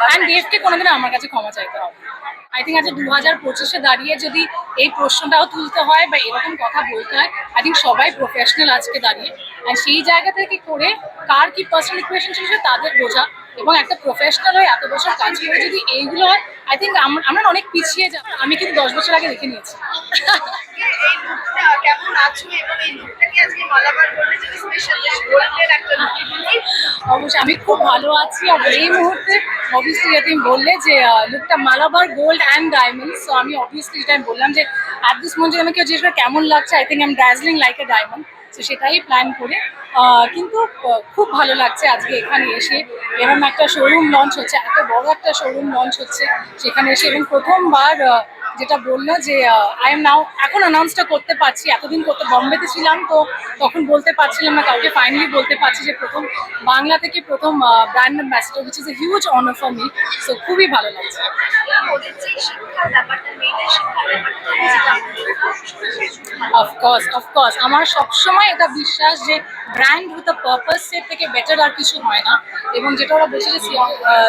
And দেবকে কোনোদিন আমার কাছে ক্ষমা চাইতে হবে আই থিঙ্ক আজকে দু হাজার পঁচিশে দাঁড়িয়ে যদি এই প্রশ্নটাও তুলতে হয় বা এরকম কথা বলতে হয় আই থিঙ্ক সবাই প্রফেশনাল আজকে দাঁড়িয়ে। আর সেই জায়গা থেকে করে কার কি পার্সোনাল ইকুয়েশন ছিল তাদের বোঝা। এবং একটা প্রফেশনাল হয়ে এত বছর কাজ করে যদি এইগুলো হয় আই থিঙ্ক আমরা অনেক পিছিয়ে যাব। আমি কিন্তু দশ বছর আগে দেখে নিয়েছি। অবশ্যই, আমি খুব ভালো আছি আর এই মুহূর্তে অবভিয়াসলি তুমি বললে যে লুকটা Malabar gold and diamond so আমি অবভিয়াসলি যেটা আমি বললাম যে অ্যাট দিস মন যদি আমাকে করে কেমন লাগছে I think I am dazzling like a diamond তো সেটাই প্ল্যান করে কিন্তু খুব ভালো লাগছে আজকে এখানে এসে এরকম একটা শোরুম লঞ্চ হচ্ছে, এত বড় একটা শোরুম লঞ্চ হচ্ছে, সেখানে এসে এবং প্রথমবার যেটা বলল যে আই এম নাও এখন অ্যানাউন্সটা করতে পারছি। এতদিন করতে বম্বেতে ছিলাম তো তখন বলতে পারছিলাম না, কাউকে ফাইনালি বলতে পারছি যে প্রথম বাংলা থেকে প্রথম brand ambassador which is a huge honour for me so খুবই ভালো লাগছে। অফকোর্স অফকোর্স আমার সবসময় এটা বিশ্বাস যে ব্র্যান্ড উইথ আ পারপাস থেকে বেটার আর কিছু হয় না। এবং যেটা ওরা বলছে যে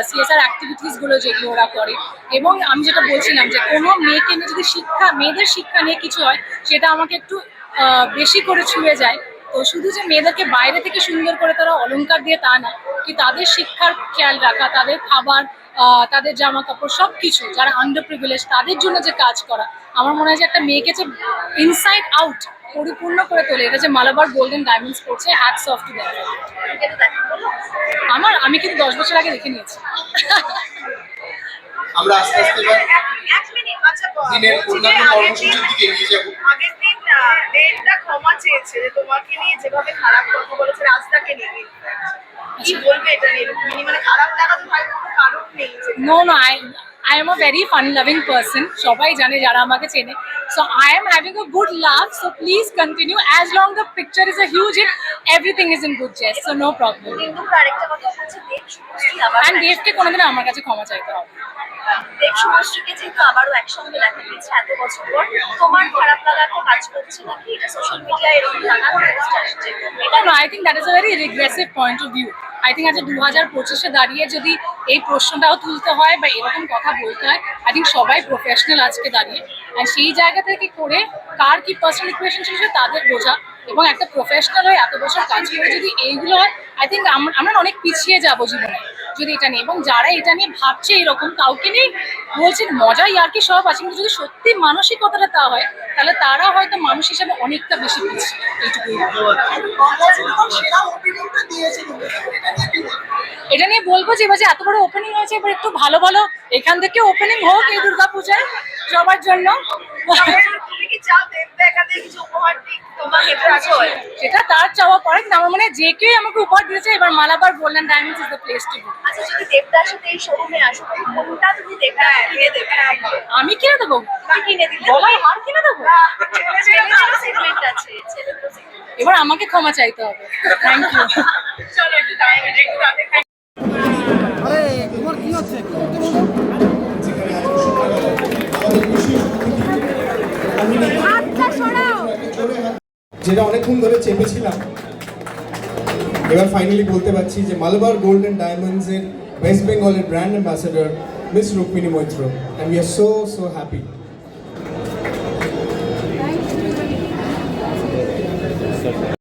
সিএসআর অ্যাক্টিভিটিসগুলো যেগুলো ওরা করে। এবং আমি যেটা বলছিলাম যে কোনো মেয়েকে নিয়ে যদি শিক্ষা, মেয়েদের শিক্ষা নিয়ে কিছু হয়, সেটা আমাকে একটু বেশি করে ছুঁয়ে যায়। তো শুধু যে মেয়েদেরকে বাইরে থেকে সুন্দর করে তারা অলংকার দিয়ে তা না, কি তাদের শিক্ষার খেয়াল রাখা, তাদের খাবার তাদের জামা কাপড় সব কিছু যারা আন্ডার প্রিভিলেজ তাদের জন্য যে কাজ করা আমার মনে হয় যে একটা মেয়েকে যে ইনসাইড আউট পরিপূর্ণ করে তোলে এটা যে মালাবার গোল্ডেন ডায়মন্ডস করছে হ্যাটস অফ টু দ্যাট এটা দেখো বলো আমার আমি কিন্তু দশ বছর আগে দেখে নিয়েছি। আমরা আস্তে আস্তে এবার এক মিনিট আচ্ছা বল। দিনের অন্যান্য কর্মসূচির দিকে এগিয়ে যাব। আগের দিন দেবদা ক্ষমা চেয়েছে যে তোমাকে নিয়ে যেভাবে খারাপ কথা বলেছে রাস্তাকে নিয়ে no no I I am a very fun loving person সবাই জানে যারা আমাকে চেনে। So I am having a good love so please continue as long the picture is a huge it everything is in good jest so no problem কিন্তু আরেকটা কথা হচ্ছে দেব শুভশ্রী আবার অ্যান্ড দেবকে কোনোদিন আমার কাছে ক্ষমা চাইতে হবে। দেব শুভশ্রীকে যেহেতু আবারও একসঙ্গে দেখা গেছে এত বছর পর তোমার খারাপ লাগা তো কাজ করছে নাকি? এটা সোশ্যাল মিডিয়ায় এরকম নানান এটা I think that is a very regressive point of view. I think আজকে দু হাজার পঁচিশে দাঁড়িয়ে যদি এই প্রশ্নটাও তুলতে হয় বা এরকম কথা বলতে হয় আই থিঙ্ক সবাই প্রফেশনাল আজকে দাঁড়িয়ে। আর সেই জায়গা থেকে করে কার কি পার্সোনাল ইকুয়েশন ছিল তাদের বোঝা এবং একটা প্রফেশনাল হয়ে এত বছর কাজ করে যদি এইগুলো হয় আই থিঙ্ক আমরা অনেক পিছিয়ে যাব জীবনে যদি এটা নিয়ে এবং যারা এটা নিয়ে ভাবছে এরকম কাউকে নিয়ে বলছেন মজাই আর কি সব আছে, কিন্তু যদি সত্যি মানসিকতাটা তা হয়, তাহলে তারা হয়তো মানুষ হিসাবে অনেকটা বেশি পিছিয়ে। এইটুকুই। এটা নিয়ে বলব যে এবার যে এত বড় ওপেনিং হয়েছে এবার একটু ভালো ভালো এখান থেকে ওপেনিং হোক এই দুর্গা পূজায় সবার জন্য। সেটা তার চাওয়া পরে কিন্তু আমার মনে হয় যে কেউ আমাকে উপহার দিয়েছে এবার মালাবার বললেন diamond is the place to আচ্ছা যদি দেবদার সাথে এই শোরুমে আসো কোনটা তুমি কিনে দেবে। আমি কিনে দেবো? কিনে দিলে। গলায় হার কিনে দেবো? সেগমেন্ট আছে ছেলেদেরও segment। এবার আমাকে ক্ষমা চাইতে হবে। থ্যাংক ইউ চলো আচ্ছা, যেটা অনেকক্ষণ ধরে চেপেছিলাম, এবার ফাইনালি বলতে পারছি যে মালবার গোল্ড অ্যান্ড ডায়মন্ডসের ওয়েস্ট বেঙ্গলের brand ambassador Miss Rukmini Maitra and we are so so happy